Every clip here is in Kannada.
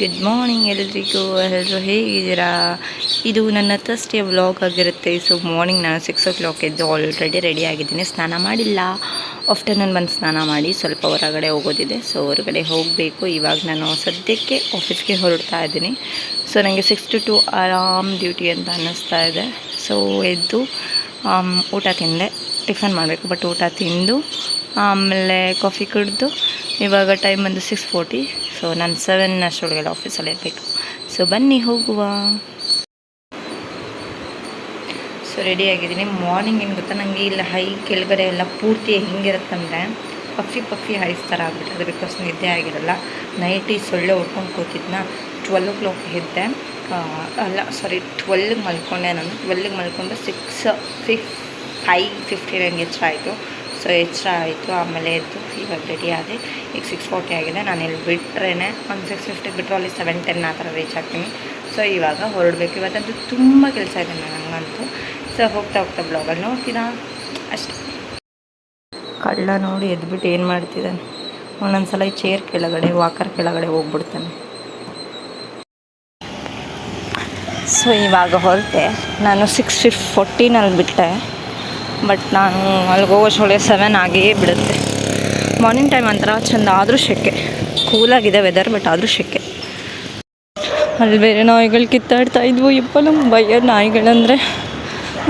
ಗುಡ್ ಮಾರ್ನಿಂಗ್ ಎಲ್ರಿಗೂ. ಎಲ್ಲರೂ ಹೇಗಿದ್ದೀರಾ? ಇದು ನನ್ನ ಥರ್ಸ್ಡೇ ವ್ಲಾಗ್ ಆಗಿರುತ್ತೆ. ಸೊ ಮಾರ್ನಿಂಗ್ ನಾನು ಸಿಕ್ಸ್ ಓ ಕ್ಲಾಕ್ ಎದ್ದು ಆಲ್ರೆಡಿ ರೆಡಿ ಆಗಿದ್ದೀನಿ. ಸ್ನಾನ ಮಾಡಿಲ್ಲ. ಆಫ್ಟರ್ನೂನ್ ಬಂದು ಸ್ನಾನ ಮಾಡಿ ಸ್ವಲ್ಪ ಹೊರಗಡೆ ಹೋಗೋದಿದೆ. ಸೊ ಹೊರಗಡೆ ಹೋಗಬೇಕು. ಇವಾಗ ನಾನು ಸದ್ಯಕ್ಕೆ ಆಫೀಸ್ಗೆ ಹೊರಡ್ತಾ ಇದ್ದೀನಿ. ಸೊ ನನಗೆ ಸಿಕ್ಸ್ ಟು ಟು ಆರಾಮ್ ಡ್ಯೂಟಿ ಅಂತ ಅನ್ನಿಸ್ತಾ ಇದೆ. ಸೊ ಎದ್ದು ಊಟ ತಿಂದೆ. ಟಿಫನ್ ಮಾಡಬೇಕು. ಬಟ್ ಊಟ ತಿಂದು, ಆಮೇಲೆ ಕಾಫಿ ಕುಡಿದು ಇವಾಗ ಟೈಮ್ ಬಂದು ಸಿಕ್ಸ್ ಫೋರ್ಟಿ ಸೊ ನಾನು ಸೆವೆನ್ ಅಷ್ಟರೊಳಗೆಲ್ಲ ಆಫೀಸಲ್ಲಿ ಇರಬೇಕು. ಸೊ ಬನ್ನಿ ಹೋಗುವ. ಸೊ ರೆಡಿ ಆಗಿದ್ದೀನಿ. ಮಾರ್ನಿಂಗ್ ಏನು ಗೊತ್ತಾ? ನನಗೆ ಇಲ್ಲ ಹೈ ಕೆಳಗಡೆ ಎಲ್ಲ ಪೂರ್ತಿ ಹೆಂಗಿರುತ್ತಂದರೆ ಪಫಿ ಪಫಿ ಹೈಸ್ ಥರ ಆಗ್ಬಿಟ್ಟಿದೆ ಬಿಕಾಸ್ ನಿದ್ದೆ ಆಗಿರಲ್ಲ. ನೈಟಿ ಸೊಳ್ಳೆ ಹೊಡ್ಕೊಂಡು ಕೂತಿದ್ನ. ಟ್ವೆಲ್ ಓ ಕ್ಲಾಕ್ ಎದ್ದೆ ಅಲ್ಲ ಸಾರಿ ಟ್ವೆಲ್ಗೆ ಮಲ್ಕೊಂಡೆ ನಾನು. ಟ್ವೆಲ್ಗೆ ಮಲ್ಕೊಂಡು ಸಿಕ್ಸ್ ಫಿಫ್ ಫೈ ಫಿಫ್ಟಿ ನನಗೆ ಎಚ್ಚರ ಆಯಿತು ಸೊ ಎಕ್ಸ್ಟ್ರಾ ಆಯಿತು. ಆಮೇಲೆ ಎದ್ದು ಇವಾಗ ರೆಡಿ ಆದೆ. ಈಗ ಸಿಕ್ಸ್ ಫೋರ್ಟಿ ಆಗಿದೆ. ನಾನು ಇಲ್ಲಿ ಬಿಟ್ಟರೆ ಒಂದು ಸಿಕ್ಸ್ ಫಿಫ್ಟಿಗೆ ಬಿಟ್ಟರು ಅಲ್ಲಿ ಸೆವೆನ್ ಟೆನ್ ಆ ಥರ ರೀಚ್ ಆಗ್ತೀನಿ. ಸೊ ಇವಾಗ ಹೊರಡಬೇಕು. ಇವತ್ತಂತೂ ತುಂಬ ಕೆಲಸ ಇದೆ ನನಗಂತೂ ಸೊ ಹೋಗ್ತಾ ಹೋಗ್ತಾ ಬ್ಲಾಗಲ್ಲಿ ನೋಡ್ತೀರಾ? ಅಷ್ಟೆ. ಕಳ್ಳ ನೋಡಿ ಎದ್ಬಿಟ್ಟು ಏನು ಮಾಡ್ತಿದ್ದಾನೆ? ಒಂದೊಂದು ಸಲ ಈ ಚೇರ್ ಕೆಳಗಡೆ ವಾಕರ್ ಕೆಳಗಡೆ ಹೋಗ್ಬಿಡ್ತಾನೆ. ಸೊ ಇವಾಗ ಹೊರಟೆ. ನಾನು ಸಿಕ್ಸ್ ಫಿಫ್ ಫೋರ್ಟೀನಲ್ಲಿ ಬಿಟ್ಟೆ. ಬಟ್ ನಾನು ಅಲ್ಲಿಗೆ ಹೋಗೋಷ್ಟೊಳಗೆ ಸೆವೆನ್ ಆಗಿಯೇ ಬಿಡುತ್ತೆ. ಮಾರ್ನಿಂಗ್ ಟೈಮ್ ಒಂಥರ ಚೆಂದ, ಆದರೂ ಶೆಕೆ ಕೂಲಾಗಿದೆ ವೆದರ್ ಬಟ್ ಆದರೂ ಶೆಕೆ ಅಲ್ಲಿ ಬೇರೆ ನಾಯಿಗಳು ಕಿತ್ತಾಡ್ತಾ ಇದ್ವು, ಇಪ್ಪ ನಮ್ಮ ನಾಯಿಗಳಂದರೆ.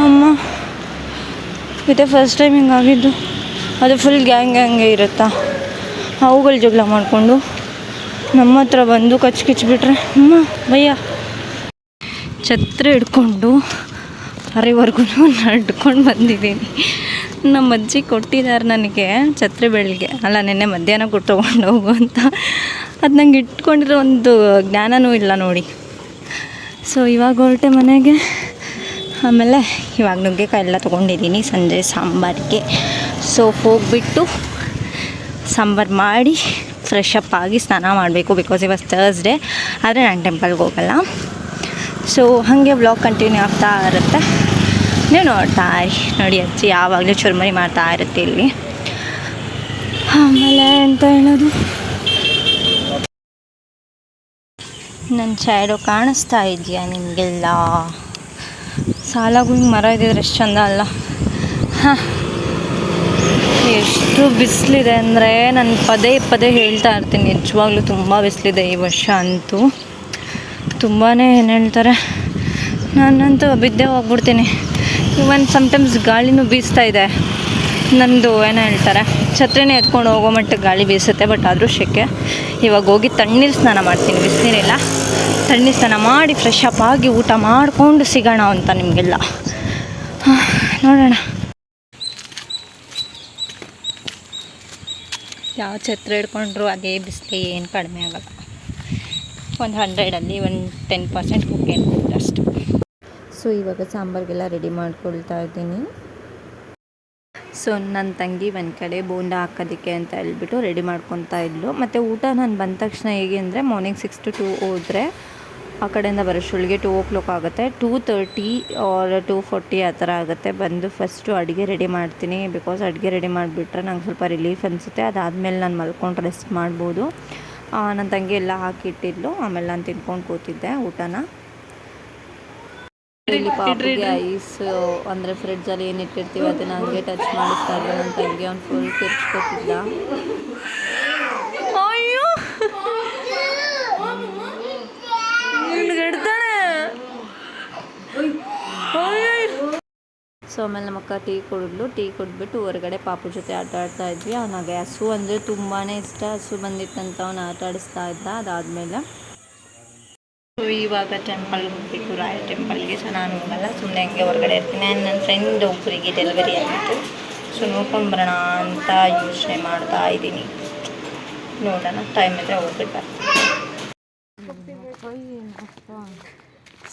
ಅಮ್ಮ, ಇದೇ ಫಸ್ಟ್ ಟೈಮ್ ಹಿಂಗಾಗಿದ್ದು. ಅದು ಫುಲ್ ಗ್ಯಾಂಗ್ ಗ್ಯಾಂಗೇ ಇರುತ್ತಾ? ಅವುಗಳು ಜಗಳ ಮಾಡಿಕೊಂಡು ನಮ್ಮ ಹತ್ರ ಬಂದು ಕಚ್ಚಿ ಕಿಚ್ಚಿಬಿಟ್ರೆ ಅಮ್ಮ ಭಯ್ಯ ಛತ್ರ ಹಿಡ್ಕೊಂಡು ಅರೆವರೆಗೂ ನಡ್ಕೊಂಡು ಬಂದಿದ್ದೀನಿ. ನಮ್ಮ ಅಜ್ಜಿ ಕೊಟ್ಟಿದ್ದಾರೆ ನನಗೆ ಛತ್ರಿ ಬೆಳಿಗ್ಗೆ ಅಲ್ಲ, ನಿನ್ನೆ ಮಧ್ಯಾಹ್ನ ಕೊಟ್ಟು ತೊಗೊಂಡು ಹೋಗು ಅಂತ. ಅದು ನಂಗೆ ಇಟ್ಕೊಂಡಿರೋ ಒಂದು ಜ್ಞಾನವೂ ಇಲ್ಲ ನೋಡಿ. ಸೊ ಇವಾಗ ಹೊರಟೆ ಮನೆಗೆ. ಆಮೇಲೆ ಇವಾಗ ನುಗ್ಗೆಕಾಯಿ ಎಲ್ಲ ತೊಗೊಂಡಿದ್ದೀನಿ ಸಂಜೆ ಸಾಂಬಾರಿಗೆ. ಸೊ ಹೋಗಿಬಿಟ್ಟು ಸಾಂಬಾರು ಮಾಡಿ ಫ್ರೆಶ್ ಅಪ್ ಆಗಿ ಸ್ನಾನ ಮಾಡಬೇಕು ಬಿಕಾಸ್ ಇವಾಗ ತರ್ಸ್ಡೇ ಆದರೆ ನಾನು ಟೆಂಪಲ್ಗೆ ಹೋಗಲ್ಲ. ಸೊ ಹಾಗೆ ಬ್ಲಾಗ್ ಕಂಟಿನ್ಯೂ ಆಗ್ತಾ ಇರುತ್ತೆ. ನೀವು ನೋಡ್ತಾ ನೋಡಿ ಅಜ್ಜಿ, ಯಾವಾಗಲೂ ಚುರುಮರಿ ಮಾಡ್ತಾ ಇರುತ್ತೆ ಇಲ್ಲಿ. ಆಮೇಲೆ ಅಂತ ಹೇಳೋದು? ನನ್ನ ಚೈಡು ಕಾಣಿಸ್ತಾ ಇದೆಯಾ ನಿಮಗೆಲ್ಲ? ಸಾಲಾಗು ಮರ ಇದ್ದಿದ್ರೆ ಎಷ್ಟು ಚಂದ ಅಲ್ಲ. ಹಾಂ. ಎಷ್ಟು ಬಿಸಿಲಿದೆ ಅಂದರೆ ನಾನು ಪದೇ ಪದೇ ಹೇಳ್ತಾ ಇರ್ತೀನಿ. ನಿಜವಾಗ್ಲೂ ತುಂಬ ಬಿಸಿಲಿದೆ ಈ ವರ್ಷ ಅಂತೂ. ತುಂಬಾ ಏನು ಹೇಳ್ತಾರೆ? ನಾನಂತೂ ಬಿದ್ದೆ ಹೋಗ್ಬಿಡ್ತೀನಿ ಇವನ್ ಸಮ್ಟೈಮ್ಸ್ ಗಾಳಿನೂ ಬೀಸ್ತಾ ಇದೆ. ನಂದು ಏನೋ ಹೇಳ್ತಾರೆ? ಛತ್ರಿನೇ ಎತ್ಕೊಂಡು ಹೋಗೋ ಮಟ್ಟಿಗೆ ಗಾಳಿ ಬೀಸುತ್ತೆ ಬಟ್ ಆದರೂ ಶೆಕೆ. ಇವಾಗ ಹೋಗಿ ತಣ್ಣೀರು ಸ್ನಾನ ಮಾಡ್ತೀನಿ, ಬಿಸಿನೀರಿಲ್ಲ. ತಣ್ಣೀರು ಸ್ನಾನ ಮಾಡಿ ಫ್ರೆಶ್ ಅಪ್ ಆಗಿ ಊಟ ಮಾಡಿಕೊಂಡು ಸಿಗೋಣ ಅಂತ ನಿಮಗೆಲ್ಲ. ನೋಡೋಣ. ಯಾವ ಛತ್ರ ಹಿಡ್ಕೊಂಡ್ರು ಅದೇ ಬಿಸಿಲು ಏನು ಕಡಿಮೆ ಆಗಲ್ಲ. ಒಂದು ಹಂಡ್ರೆಡಲ್ಲಿ ಒಂದು ಟೆನ್ ಪರ್ಸೆಂಟ್ ಕುಕ್ಕೆ ಅಷ್ಟು. ಸೊ ಇವಾಗ ಸಾಂಬಾರಿಗೆಲ್ಲ ರೆಡಿ ಮಾಡ್ಕೊಳ್ತಾ ಇದ್ದೀನಿ. ಸೊ ನನ್ನ ತಂಗಿ ಒಂದು ಕಡೆ ಬೋಂಡ ಹಾಕೋದಕ್ಕೆ ಅಂತ ಹೇಳ್ಬಿಟ್ಟು ರೆಡಿ ಮಾಡ್ಕೊತಾ ಇದ್ಲು. ಮತ್ತು ಊಟ ನಾನು ಬಂದ ತಕ್ಷಣ ಹೇಗೆ ಅಂದರೆ ಮಾರ್ನಿಂಗ್ ಸಿಕ್ಸ್ ಟು ಟೂ ಹೋದರೆ ಆ ಕಡೆಯಿಂದ ಬರೋಷ್ಟೊಳಗೆ ಟೂ ಓ ಕ್ಲಾಕ್ ಆಗುತ್ತೆ. Two thirty or two forty ಆ ಥರ ಆಗುತ್ತೆ. ಬಂದು ಫಸ್ಟು ಅಡುಗೆ ರೆಡಿ ಮಾಡ್ತೀನಿ ಬಿಕಾಸ್ ಅಡುಗೆ ರೆಡಿ ಮಾಡಿಬಿಟ್ರೆ ನಂಗೆ ಸ್ವಲ್ಪ ರಿಲೀಫ್ ಅನಿಸುತ್ತೆ. ಅದಾದಮೇಲೆ ನಾನು ಮಲ್ಕೊಂಡು ರೆಸ್ಟ್ ಮಾಡ್ಬೋದು. ನನ್ನ ತಂಗಿ ಎಲ್ಲ ಹಾಕಿಟ್ಟಿದ್ಲು. ಆಮೇಲೆ ನಾನು ತಿನ್ಕೊಂಡು ಕೂತಿದ್ದೆ ಊಟನ. ಇಲ್ಲಿ ಪಾಪುಗೆ ಐಸ್ ಅಂದರೆ ಫ್ರಿಡ್ಜಲ್ಲಿ ಏನು ಇಟ್ಟಿರ್ತೀವಿ ಅದನ್ನ ಹಂಗೆ ಟಚ್ ಮಾಡಿಸ್ತಾ ಇದ್ದೆ ನನ್ನ ತಂಗಿ ಅವ್ನು ಫುಲ್ ಕಿರ್ಚ್ಕೊತಿದ್ದ ಸೊ ಆಮೇಲೆ ನಮ್ಮಕ್ಕ ಟೀ ಕುಡಿದ್ಲು. ಟೀ ಕುಡಿದ್ಬಿಟ್ಟು ಹೊರಗಡೆ ಪಾಪು ಜೊತೆ ಆಟ ಆಡ್ತಾ ಇದ್ವಿ. ಅವನಾಗೆ ಹಸು ಅಂದರೆ ತುಂಬಾ ಇಷ್ಟ. ಹಸು ಬಂದಿತ್ತಂತ ಅವನು ಆಟ ಆಡಿಸ್ತಾ ಇದ್ದ. ಅದಾದಮೇಲೆ ಸೊ ಇವಾಗ ಟೆಂಪಲ್ಗೆ ಹೋಗ್ಬೇಕು ರಾಯ ಟೆಂಪಲ್ಗೆ ಸೊ ನಾನು ಹೋಗಲ್ಲ ಸುಮ್ಮನೆ ಹಂಗೆ ಹೊರಗಡೆ ಇರ್ತೀನಿ. ಆ್ಯಂಡ್ ನನ್ನ ಫ್ರೆಂಡ್ ಒಬ್ಬರಿಗೆ ಡೆಲಿವರಿ ಆಗಿತ್ತು. ಸೊ ನೋಡ್ಕೊಂಬರೋಣ ಅಂತ ಯೋಚನೆ ಮಾಡ್ತಾ ಇದ್ದೀನಿ. ನೋಡೋಣ. ಟೈಮ್ ಇದ್ದರೆ ಹೋಗ್ಬಿಟ್ಟು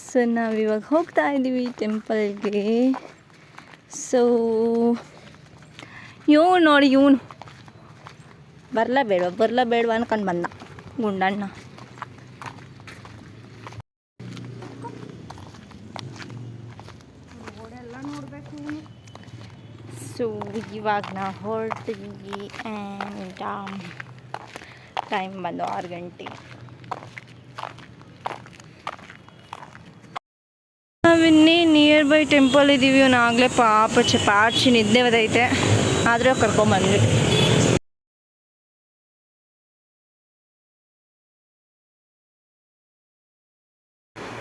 ಸೊ ನಾವಿವಾಗ ಹೋಗ್ತಾ ಇದ್ದೀವಿ ಟೆಂಪಲ್ಗೆ ಸೊ ಇವನು ನೋಡಿ, ಇವನು. ಬರಲ ಬೇಡ, ಬರಲ ಬೇಡವ ಅನ್ಕೊಂಡು ಬಂದ ಗುಂಡಣ್ಣ. ಸೊ ಇವಾಗ ನಾವು ಹೊರಟಿದ್ವಿ ಆ್ಯಂಡ್ ಟೈಮ್ ಬಂದು ಆರು ಗಂಟೆ. ಬೈ ಟೆಂಪಲ್ ಇದ್ದೀವಿ ಇವ್ನು ಆಗಲೇ ಪಾಪ ಚ ಪಾಚಿ ನಿದ್ದೆ ಬದೈತೆ ಆದರೆ ಕರ್ಕೊಂಬಂದ್ವಿ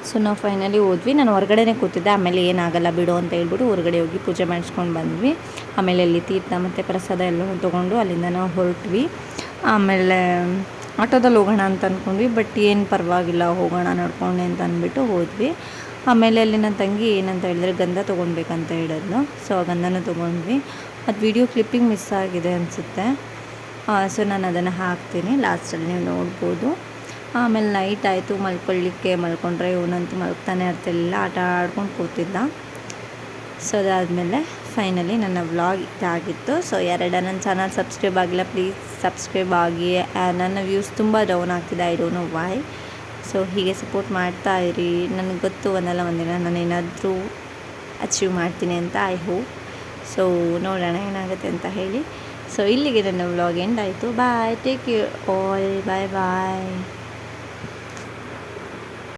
ಸೊ ನಾವು ಫೈನಲಿ ಹೋದ್ವಿ. ನಾನು ಹೊರಗಡೆನೇ ಕೂತಿದ್ದೆ. ಆಮೇಲೆ ಏನಾಗಲ್ಲ ಬಿಡು ಅಂತ ಹೇಳ್ಬಿಟ್ಟು ಹೊರಗಡೆ ಹೋಗಿ ಪೂಜೆ ಮಾಡಿಸ್ಕೊಂಡು ಬಂದ್ವಿ. ಆಮೇಲೆ ಅಲ್ಲಿ ತೀರ್ಥ ಮತ್ತು ಪ್ರಸಾದ ಎಲ್ಲ ತೊಗೊಂಡು ಅಲ್ಲಿಂದ ನಾವು ಹೊರಟ್ವಿ. ಆಮೇಲೆ ಆಟೋದಲ್ಲಿ ಹೋಗೋಣ ಅಂತ ಅಂದ್ಕೊಂಡ್ವಿ ಬಟ್ ಏನು ಪರವಾಗಿಲ್ಲ, ಹೋಗೋಣ ನೋಡ್ಕೊಂಡೆ ಅಂತ ಅಂದ್ಬಿಟ್ಟು ಹೋದ್ವಿ. ಆಮೇಲೆ ಅಲ್ಲಿ ನನ್ನ ತಂಗಿ ಏನಂತ ಹೇಳಿದ್ರೆ ಗಂಧ ತೊಗೊಳ್ಬೇಕಂತ ಹೇಳಿದ್ಲು. ಸೊ ಆ ಗಂಧನೂ ತೊಗೊಂಡ್ವಿ. ಅದು ವಿಡಿಯೋ ಕ್ಲಿಪ್ಪಿಂಗ್ ಮಿಸ್ ಆಗಿದೆ ಅನಿಸುತ್ತೆ. ಸೊ ನಾನು ಅದನ್ನು ಹಾಕ್ತೀನಿ. ಲಾಸ್ಟಲ್ಲಿ ನೀವು ನೋಡ್ಬೋದು. ಆಮೇಲೆ ನೈಟ್ ಆಯಿತು ಮಲ್ಕೊಳ್ಳಿಕ್ಕೆ ಮಲ್ಕೊಂಡ್ರೆ ಇವನಂತೂ ಮಲ್ಕ್ತಾನೆ ಇರ್ತಿರಲಿಲ್ಲ ಆಟ ಆಡ್ಕೊಂಡು ಕೂತಿದ್ದ. ಸೊ ಅದಾದಮೇಲೆ ಫೈನಲಿ ನನ್ನ ವ್ಲಾಗ್ ಇದಾಗಿತ್ತು. ಸೊ ಎರಡು ನನ್ನ ಚಾನಲ್ ಸಬ್ಸ್ಕ್ರೈಬ್ ಆಗಿಲ್ಲ ಪ್ಲೀಸ್ ಸಬ್ಸ್ಕ್ರೈಬ್ ಆಗಿ. ನನ್ನ ವ್ಯೂಸ್ ತುಂಬ ಡೌನ್ ಆಗ್ತಿದೆ. I don't know why so ಹೀಗೆ ಸಪೋರ್ಟ್ ಮಾಡ್ತಾ ಇರಿ. ನನಗೆ ಗೊತ್ತು ಒಂದಲ್ಲ ಒಂದಿನ ನಾನು ಏನಾದರೂ ಅಚೀವ್ ಮಾಡ್ತೀನಿ ಅಂತ ಐ ಹೋಪ್ ಸೊ ನೋಡೋಣ ಏನಾಗುತ್ತೆ ಅಂತ ಹೇಳಿ. ಸೊ ಇಲ್ಲಿಗೆ ನನ್ನ ವ್ಲಾಗ್ ಎಂಡ್ ಆಯಿತು. Bye take you all bye bye